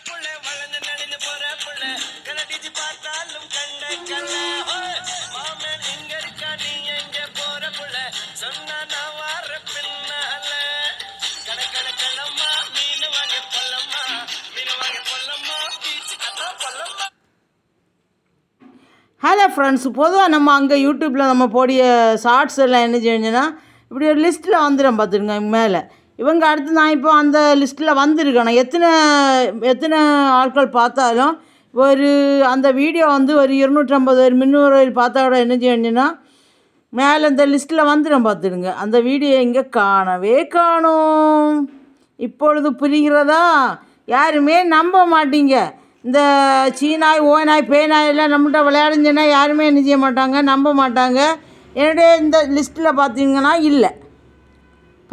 புள்ள நான் hello friends பொதுவாக நம்ம அங்கே யூடியூப்பில் நம்ம போடிய ஷார்ட்ஸ் எல்லாம் என்ன செஞ்சோன்னா இப்படி ஒரு லிஸ்ட்டில் வந்துடும் பார்த்துருங்க மேலே. இவங்க அடுத்து நான் இப்போ அந்த லிஸ்ட்டில் வந்திருக்கணும். எத்தனை எத்தனை ஆட்கள் பார்த்தாலும் ஒரு அந்த வீடியோ வந்து ஒரு இருநூற்றம்பது ஒரு முந்நூறு பார்த்தா கூட என்ன செய்யணும்னா மேலே இந்த லிஸ்ட்டில் வந்துடும் பார்த்துடுங்க. அந்த வீடியோ இங்கே காணவே காணும். இப்பொழுது புரிகிறதா? யாருமே நம்ப மாட்டீங்க. இந்த சீனாய் ஓநாய் பேனாய் எல்லாம் நம்மகிட்ட விளையாடுஞ்சுன்னா யாருமே என்ன செய்ய மாட்டாங்க? நம்ப மாட்டாங்க. என்னுடைய இந்த லிஸ்ட்டில் பார்த்தீங்கன்னா இல்லை.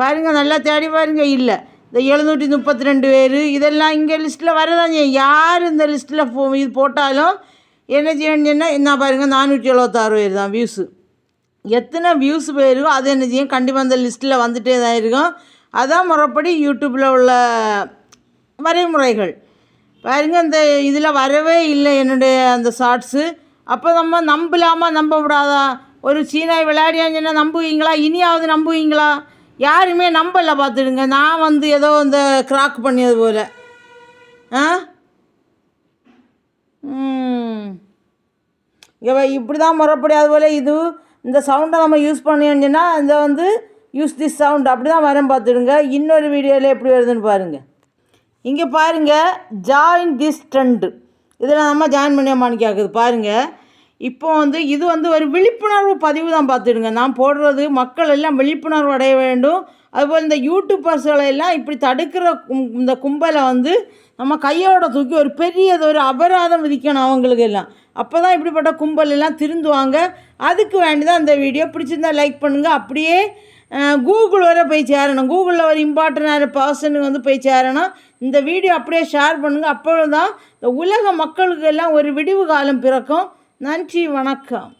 பாருங்கள் நல்லா தேடி பாருங்க. இல்லை இந்த எழுநூற்றி முப்பத்தி ரெண்டு பேர் இதெல்லாம் இங்கே லிஸ்ட்டில் வரதான் யார் இந்த லிஸ்ட்டில் போ இது போட்டாலும் என்ன செய்யணும்னா என்ன பாருங்கள் நானூற்றி எழுபத்தாறு பேர் தான் வியூஸு எத்தனை வியூஸ் போயிருக்கோ அது என்ன செய்யும்? கண்டிப்பாக அந்த லிஸ்ட்டில் வந்துகிட்டே தான் இருக்கும். அதான் முறைப்படி யூடியூப்பில் உள்ள வரைமுறைகள். பாருங்க இந்த இதில் வரவே இல்லை என்னுடைய அந்த ஷார்ட்ஸு அப்போ நம்ம நம்பலாமா? நம்ப விடாதா? ஒரு சீனாய் விளையாடியாங்கன்னா நம்புவீங்களா? இனியாவது நம்புவீங்களா? யாருமே நம்பலை பார்த்துடுங்க. நான் வந்து ஏதோ இந்த கிராக் பண்ணியது போல். ஆ? ம். இப்படி தான் முறைப்படி அதுபோல் இது இந்த சவுண்டை நம்ம யூஸ் பண்ணியோன்னா இந்த வந்து யூஸ் திஸ் சவுண்ட் அப்படி தான் வரும் பார்த்துடுங்க. இன்னொரு வீடியோவில் எப்படி வருதுன்னு பாருங்கள் இங்கே பாருங்கள் ஜாயின் திஸ் ட்ரெண்டு இதில் நம்ம ஜாயின் பண்ணியாமான்னு கேட்குது பாருங்கள் இப்போ வந்து இது வந்து ஒரு விழிப்புணர்வு பதிவு தான் பார்த்துடுங்க. நான் போடுறது மக்கள் எல்லாம் விழிப்புணர்வு அடைய வேண்டும். அதுபோல் இந்த யூடியூபர்ஸ்களை எல்லாம் இப்படி தடுக்கிற இந்த கும்பலை வந்து நம்ம கையோட தூக்கி ஒரு பெரியது ஒரு அபராதம் விதிக்கணும் அவங்களுக்கு எல்லாம். அப்போ தான் இப்படிப்பட்ட கும்பல் எல்லாம் திருந்துவாங்க. அதுக்கு வேண்டி தான் இந்த வீடியோ. பிடிச்சிருந்தா லைக் பண்ணுங்கள் அப்படியே கூகுள் வரை போய் சேரணும். கூகுளில் ஒரு இம்பார்ட்டண்டான பர்சனுக்கு வந்து போய் சேரணும். இந்த வீடியோ அப்படியே ஷேர் பண்ணுங்கள் அப்பொழுது தான் இந்த உலக மக்களுக்கு எல்லாம் ஒரு விடிவு காலம் பிறக்கும். நன்றி வணக்கம்.